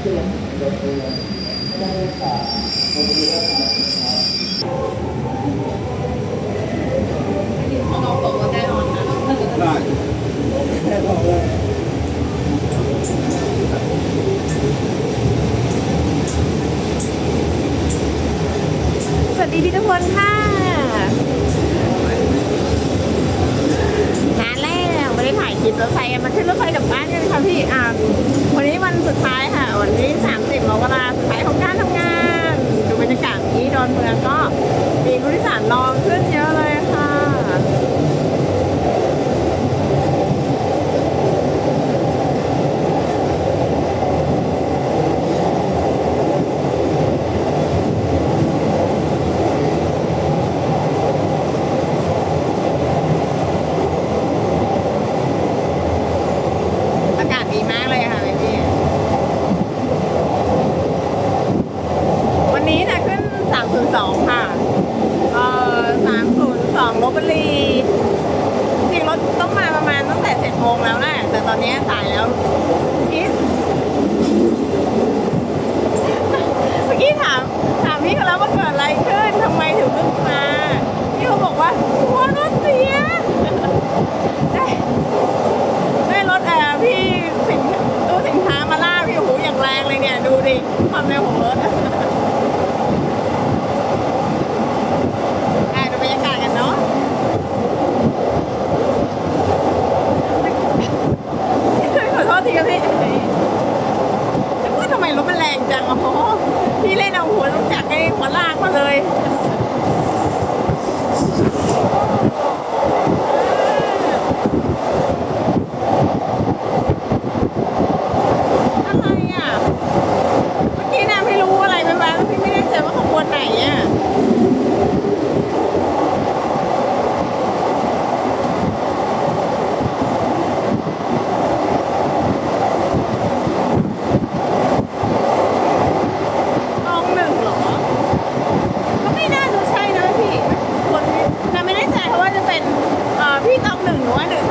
น้องบอกว่าแน่นอนค่ะได้สวัสดีพี่ทุกคนค่ะนานแล้วไม่ได้ถ่ายคลิป รถไฟกันมาขึ้นรถไฟกลับบ้านกันค่ะพี่อ่าวันนี้วันสุดท้ายค่ะ วันนี้30มกราสุดท้ายของการทำงาน ดูบรรยากาศนี้ดอนเมืองก็มีผู้โดยสารรอขึ้นเยอะเลยค่ะ อากาศดีมากเลยค่ะพี่วันนี้จะขึ้น 302 ค่ะ เอ่อ 302ลบบุรี จริงรถต้องมาประมาณตั้งแต่ 7 โมง แต่ตอนนี้สายแล้วพี่เมื่อกี้ถามถามพี่เขาแล้วว่าเกิดอะไรขึ้นทำไมถึงเพิ่งมาพี่เขาบอกว่าหัวรถเสียได้ได้รถแอร์พี่สินตู้สินค้ามาล่าพี่โอ้โหอย่างแรงเลยเนี่ยดูดิความเร็วของรถอะดูบรรยากาศกันเนาะขอโทษทีครับพี่แต่ว่าทำไมรถ มันแรงจังอ๋อพี่เล่นเอาหัวลูกจักรไอ้หัวลากมาเลย อะไรอะ เมื่อกี้นะพี่รู้อะไรไปบ้างพี่ไม่ได้เจอว่าขบวนไหนอะ ตองหนึ่งเหรอ ก็ไม่น่าจะใช่นะพี่คนนี้แต่ไม่แน่ใจเพราะว่าจะเป็นเอ่อ พี่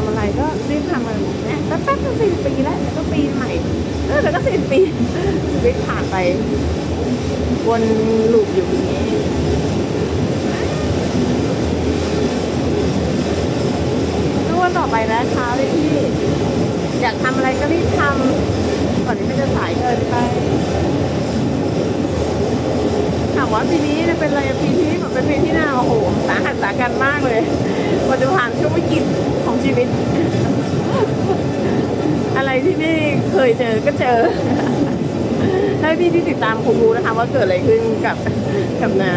พี่ๆอยากทำอะไรก็รีบทำมันเนี่ยแป๊บๆก็สิ้นปีแล้วแล้วก็ปีใหม่เออแล้วก็สิ้นปีชีวิตผ่านไปวนลูปอยู่อย่างนี้ทุกวันต่อไปนะคะพี่พี่อยากทำอะไรก็รีบทำก่อนที่มันจะสายเกินไปถามว่าปีนี้จะเป็นอะไรปีที่แบบเป็นปีที่น่าโอ้โหสาหัสสากันมากเลยกว่าจะผ่านช่วงวิกฤตของ ชีวิต อะไรที่ไม่เคยเจอก็เจอ ถ้าพี่ที่ติดตามคงรู้นะคะ ว่าเกิดอะไรขึ้นกับกับนา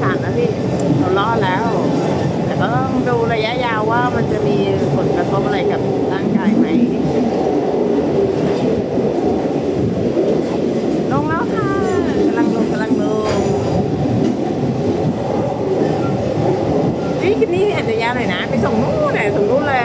ผ่านแล้วพี่เรารอดแล้ว แต่ก็ต้องดูระยะยาวว่ามันจะมีผลกระทบอะไรกับร่างกายไหมลงแล้วค่ะกำลังลงกำลังลง นี่คืนนี้อาจจะยาวหน่อยนะ ไปส่งนู่นไหนส่งนู่นเลย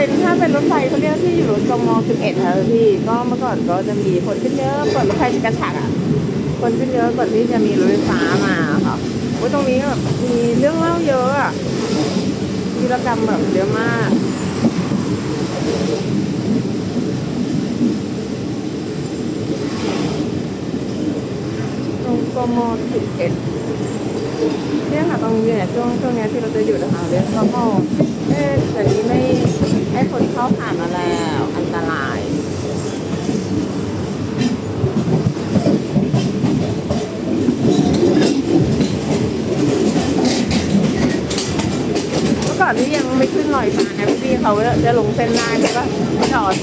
เป็นถ้าเป็นรถไฟเขาเรียกที่อยู่กม11ค่ะพี่ ก็เมื่อก่อนก็จะมีคนขึ้นเยอะก่อนรถไฟจะกระฉักอะ คนขึ้นเยอะก่อนที่จะมีรถไฟฟ้ามาค่ะโอ้ยตรงนี้แบบมีเรื่องเล่าเยอะอะวีรกรรมแบบเยอะมากตรงกม11เนี่ยค่ะตรงนี้เนี่ยช่วงช่วงนี้ที่เราจะหยุดนะคะเรียกกมเอ๊ะแต่นี้ไม่ ให้คนเข้าผ่านมาแล้ว อันตรายเมื่อก่อนที่ยังไม่ขึ้นลอยฟ้านะพี่เขาจะลงเส้นได้ใช่ปะจอด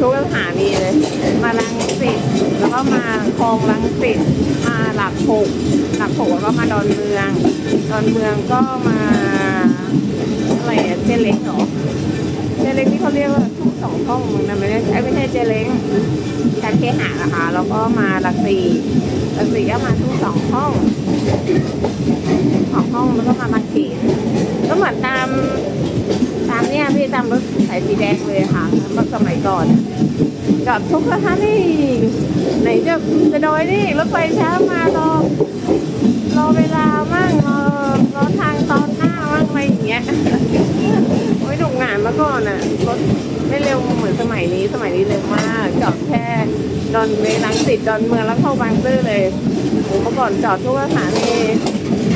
ทุกสถานีเลย มาลังสิตแล้วก็มาคลองลังสิตมาหลักหกหลักหกแล้วก็มาดอนเมือง ดอนเมืองก็มาอะไรเจเล้งเหรอ จเล้งที่เขาเรียกว่าทุ่งสองห้องมึงนะไม่ใช่ไม่ใช่เจเล้งแคทเคหะนะคะแล้วก็มาหลักสี่หลักสี่ก็มาทุ่งสองห้องของห้องแล้วก็มาบางเขนก็เหมือนตามตามเนี่ยพี่ตามรถสายสีแดงเลยค่ะเมื่อสมัยก่อนจอดทุกสถานีไหนจะจะดอยนี่รถไฟช้ามารอรอเวลามั่งรอรอทางตอนหน้ามั่งอะไรอย่างเงี้ย อ้ยหนุกหนานมาก่อนอะรถไม่เร็วเหมือนสมัยนี้สมัยนี้เร็วมากจอดแค่ดอนเมืองลังสิตดอนเมืองแล้วเข้าบางซื่อเลยโอ้เมื่อก่อนจอดทุกสถานี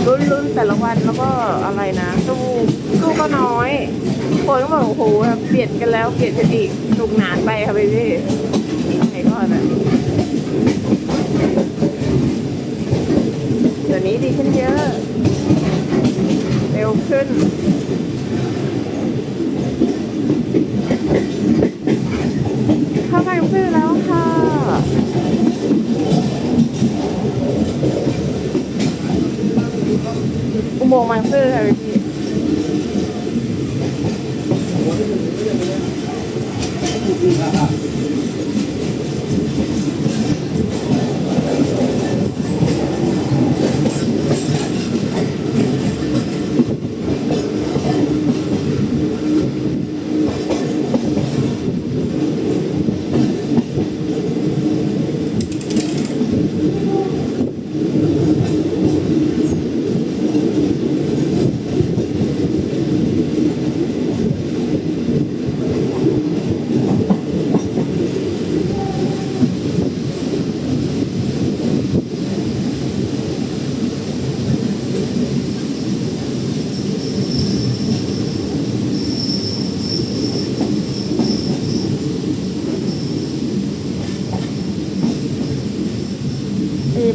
รุ่นรุ่นแต่ละวันแล้วก็อะไรนะตู้ตู้ก็น้อยคนก็บอกโอ้โหเปลี่ยนกันแล้วเปลี่ยนกันอีกหนุกหนานไปค่ะพี่พี่สมัยก่อนอะเดี๋ยวนี้ดีขึ้นเยอะ เร็วขึ้น เข้าไปซื้อแล้วค่ะ อุโมงค์บางซื่อค่ะพี่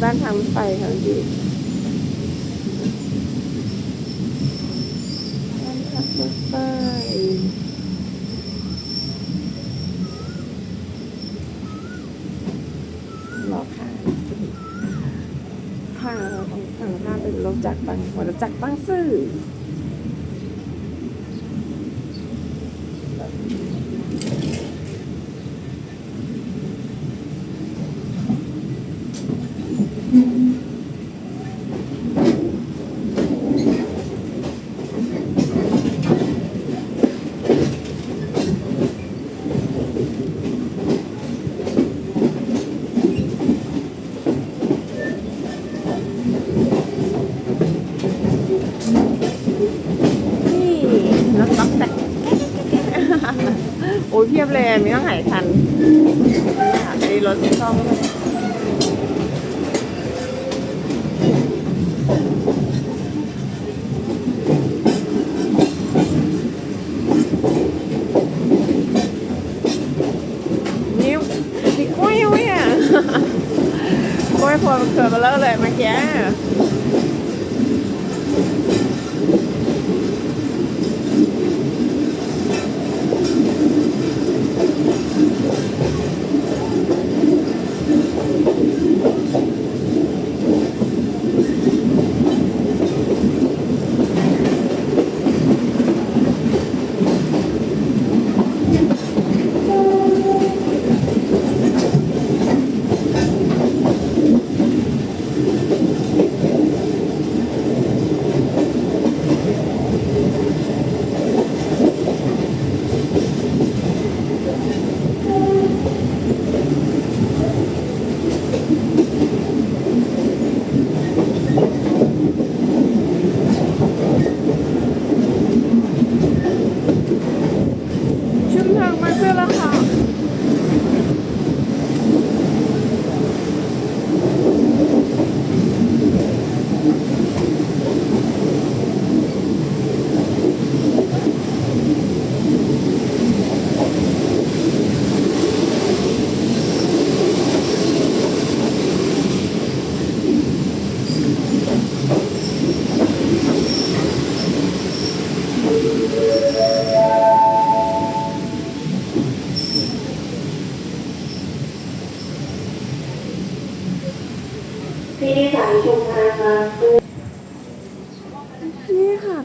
บ้านทางไฟค่ะพี่บ้านทางไฟรอค่ะค่ะฝั่งหน้าเป็นรถจักรบางหัวรถจักรบางซื่อ นี่รถล็อกแต่ ทียบเลยมีต้องหลายคันไอ้รถซ่อมนิ้วดิกุ้ยอุ้ยอะ กุ้ยพอเกิดมาแล้วเลยเมื่อกี้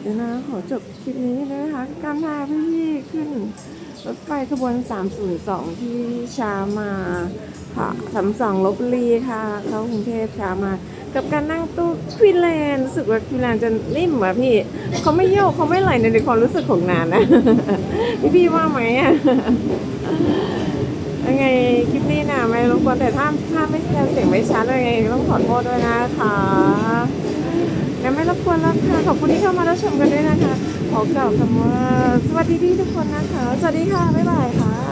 ด้วยนะ ข อจบคลิปนี้เลยนะคะการพาพี่ขึ้นรถไฟขบวน 302 ที่ชามาค่ะ32ลบบุรีค่ะ เข้ากรุงเทพชามา กับการนั่งตู้ควีนแลนด์รู้สึกว่าควีนแลนด์จะนิ่มว่ะพี่เขาไม่โยกเขาไม่ไหลในความรู้สึกของนานนะ พี่พี่ว่าไหมอะยังไงคลิปนี้นะไม่รบกวนแต่ถ้าถ้าไม่เสียงไม่ชัดยังไงต้องขอโทษด้วยนะคะ งั้นไม่รบกวนแล้วค่ะ ขอบคุณที่เข้ามารับชมกันด้วยนะคะ ขอกล่าวคำว่า สวัสดีพี่ทุกคนนะคะ สวัสดีค่ะ บ๊ายบายค่ะ